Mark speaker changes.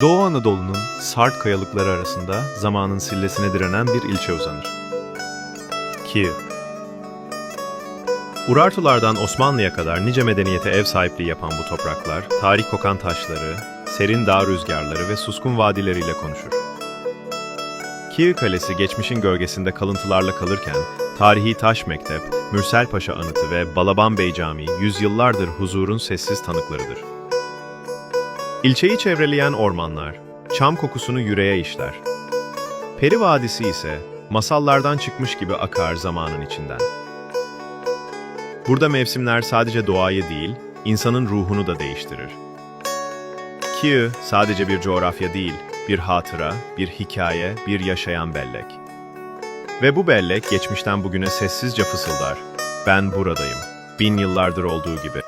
Speaker 1: Doğu Anadolu'nun Sart kayalıkları arasında zamanın sillesine direnen bir ilçe uzanır. Kiev. Urartulardan Osmanlı'ya kadar nice medeniyete ev sahipliği yapan bu topraklar, tarih kokan taşları, serin dağ rüzgarları ve suskun vadileriyle konuşur. Kiev Kalesi geçmişin gölgesinde kalıntılarla kalırken, tarihi taş mektep, Mürsel Paşa anıtı ve Balaban Bey Camii yüzyıllardır huzurun sessiz tanıklarıdır. İlçeyi çevreleyen ormanlar, çam kokusunu yüreğe işler. Peri Vadisi ise masallardan çıkmış gibi akar zamanın içinden. Burada mevsimler sadece doğayı değil, insanın ruhunu da değiştirir. Kiev sadece bir coğrafya değil, bir hatıra, bir hikaye, bir yaşayan bellek. Ve bu bellek geçmişten bugüne sessizce fısıldar. Ben buradayım. Bin yıllardır olduğu gibi.